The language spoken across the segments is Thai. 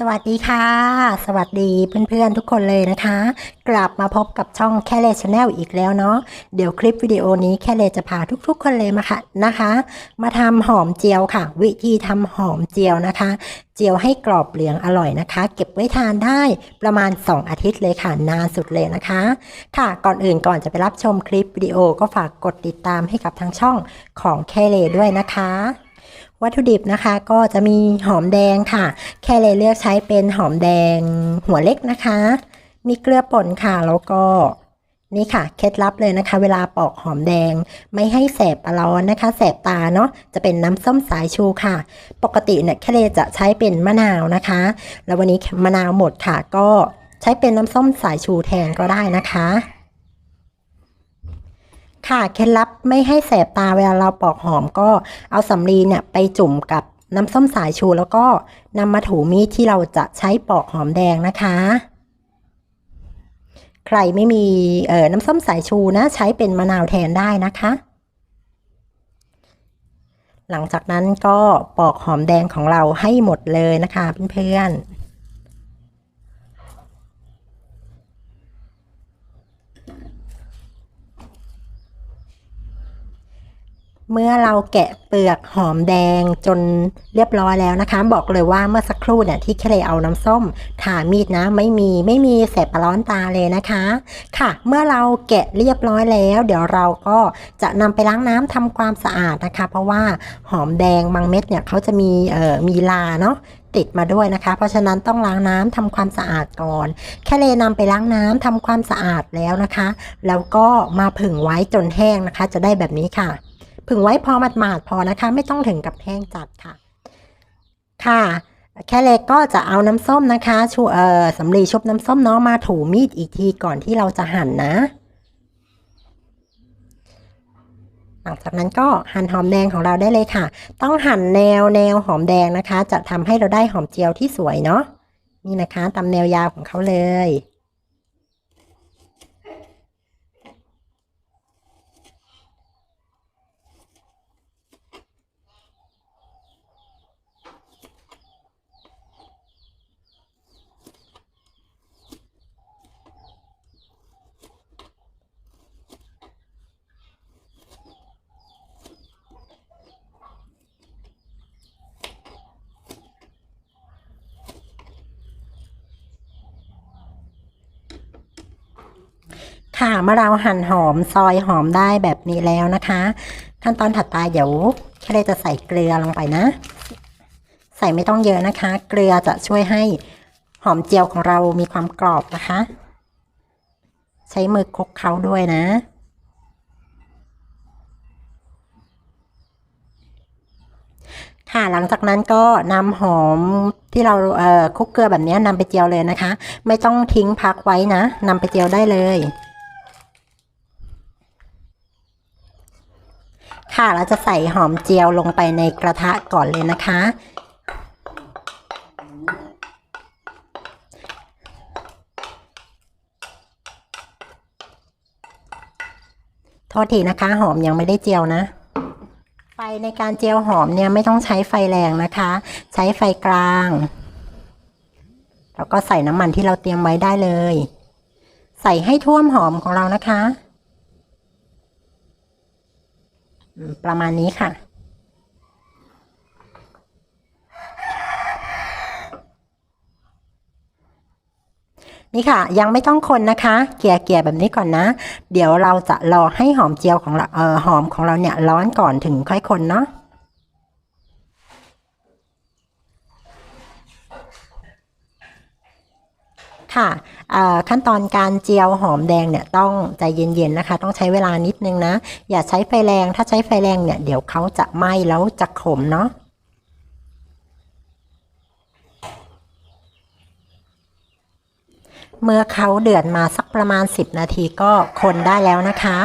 สวัสดีค่ะ สวัสดีเพื่อนๆทุกคนเลยนะคะ กลับมาพบกับช่องแค่เลชแนลอีกแล้วเนาะเดี๋ยวคลิปวิดีโอนี้แค่เลจะพาทุกๆ คนเลยมาค่ะนะคะ มาทำหอมเจียวค่ะ วิธีทำหอมเจียวนะคะ เจียวให้กรอบเหลืองอร่อยนะคะ เก็บไว้ทานได้ประมาณ 2 อาทิตย์เลยค่ะนานสุดเลยนะคะ ค่ะก่อนอื่นก่อนจะไปรับชมคลิปวิดีโอก็ฝากกดติดตามให้กับทางช่องของแค่เลด้วยนะคะ วัตถุดิบนะคะก็จะมีหอมแดงค่ะ แค่เลยเลือกใช้เป็นหอมแดงหัวเล็กนะคะ มีเกลือป่นค่ะแล้วก็นี่ค่ะเคล็ดลับเลยนะคะ เวลาปอกหอมแดง ไม่ให้แสบร้อนนะคะ แสบตาเนาะจะเป็นน้ำส้มสายชูค่ะ ปกติเนี่ยแคเลจะใช้เป็นมะนาวนะคะ แล้ววันนี้มะนาวหมดค่ะ ก็ใช้เป็นน้ำส้มสายชูแทนก็ได้นะคะ ค่ะเคล็ดลับไม่ให้แสบตาเวลาเราปอกหอมก็เอาสำลีเนี่ยไปจุ่มกับน้ำส้มสายชูแล้วก็นำมาถูมีดที่เราจะใช้ปอกหอมแดงนะคะ ใครไม่มีเอ่อน้ำส้มสายชูนะ ใช้เป็นมะนาวแทนได้นะคะ หลังจากนั้นก็ปอกหอมแดงของเราให้หมดเลยนะคะเพื่อนๆ เมื่อเราแกะเปลือกหอมแดงจนเรียบร้อยแล้วนะคะ บอกเลยว่าเมื่อสักครู่เนี่ยที่เคลเอาน้ำส้มถามีดนะ ไม่มีไม่มีแสบร้อนตาเลยนะคะ ค่ะ เมื่อเราแกะเรียบร้อยแล้ว เดี๋ยวเราก็จะนำไปล้างน้ำทำความสะอาดนะคะ เพราะว่าหอมแดงบางเม็ดเนี่ยเขาจะมีเอ่อมีลาเนาะติดมาด้วยนะคะ เพราะฉะนั้นต้องล้างน้ำทำความสะอาดก่อน แค่เลยนำไปล้างน้ำทำความสะอาดแล้วนะคะ แล้วก็มาผึ่งไว้จนแห้งนะคะ จะได้แบบนี้ค่ะ ผึ่งไว้พอหมาดๆพอนะคะ ไม่ต้องถึงกับแห้งจัดค่ะ ค่ะ แค่เล็กก็จะเอาน้ำส้มนะคะชูเอ่อสำลีชุบน้ำส้มเนาะมาถูมีดอีกทีก่อนที่เราจะหั่นนะ หลังจากนั้นก็หั่นหอมแดงของเราได้เลยค่ะ ต้องหั่นแนวแนวหอมแดงนะคะ จะทำให้เราได้หอมเจียวที่สวยเนาะนี่นะคะตามแนวยาวของเขาเลย ค่ะเมื่อเราหั่นหอมซอยหอมได้แบบนี้แล้วนะคะ ขั้นตอนถัดไปเดี๋ยวแค่เลยจะใส่เกลือลงไปนะ ใส่ไม่ต้องเยอะนะคะ เกลือจะช่วยให้หอมเจียวของเรามีความกรอบนะคะ ใช้มือคลุกเคล้าด้วยนะค่ะหลังจากนั้นก็นำหอมที่เราเอ่อคลุกเกลือแบบนี้นำไปเจียวเลยนะคะ ไม่ต้องทิ้งพักไว้นะนำไปเจียวได้เลย ค่ะ เราจะใส่หอมเจียวลงไปในกระทะก่อนเลยนะคะ โทษทีนะคะ หอมยังไม่ได้เจียวนะ ไฟในการเจียวหอมเนี่ยไม่ต้องใช้ไฟแรงนะคะ ใช้ไฟกลาง แล้วก็ใส่น้ำมันที่เราเตรียมไว้ได้เลย ใส่ให้ท่วมหอมของเรานะคะอืม ประมาณนี้ค่ะ นี่ค่ะ ยังไม่ต้องคนนะคะ เกลี่ยเกลี่ยแบบนี้ก่อนนะ เดี๋ยวเราจะรอให้หอมเจียวของเราเอ่อหอมของเราเนี่ยร้อนก่อนถึงค่อยคนเนาะ ค่ะขั้นตอนการเจียวหอมแดงเนี่ยต้องใจเย็นๆนะคะ ต้องใช้เวลานิดนึงนะ อย่าใช้ไฟแรงถ้าใช้ไฟแรงเนี่ยเดี๋ยวเขาจะไหม้แล้วจะขมเนาะเมื่อเขาเดือดมาสักประมาณ 10 นาทีก็คนได้แล้วนะคะ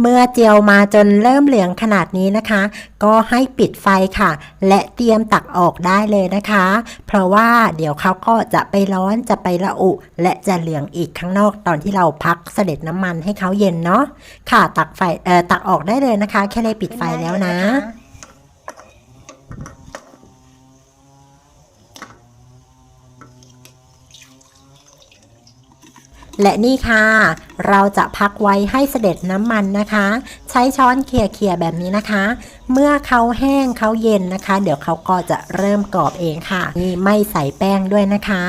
เมื่อเจียวมาจนเริ่มเหลืองขนาดนี้นะคะ ก็ให้ปิดไฟค่ะ และเตรียมตักออกได้เลยนะคะ เพราะว่าเดี๋ยวเขาก็จะไปร้อนจะไประอุ และจะเหลืองอีกข้างนอกตอนที่เราพักเสด็จน้ำมันให้เขาเย็นเนาะค่ะตักไฟเอ่อตักออกได้เลยนะคะ แค่เลยปิดไฟแล้วนะ และนี่ค่ะ เราจะพักไว้ให้เสด็จน้ำมันนะคะ ใช้ช้อนเขี่ยๆแบบนี้นะคะ เมื่อเขาแห้งเขาเย็นนะคะ เดี๋ยวเขาก็จะเริ่มกรอบเองค่ะ นี่ไม่ใส่แป้งด้วยนะคะ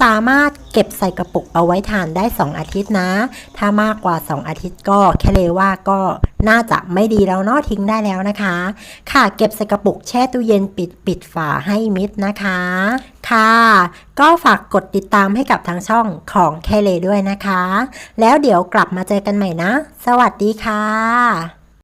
สามารถเก็บใส่กระปุกเอาไว้ทานได้ 2 อาทิตย์นะ ถ้ามากกว่า 2 อาทิตย์ก็แค่เลยว่าก็ น่าจะไม่ดีแล้วเนาะทิ้งได้แล้วนะคะ ค่ะ เก็บใส่กระปุกแช่ตู้เย็นปิดปิดฝาให้มิดนะคะ ค่ะ ก็ฝากกดติดตามให้กับทางช่องของแคเลด้วยนะคะ แล้วเดี๋ยวกลับมาเจอกันใหม่นะ สวัสดีค่ะ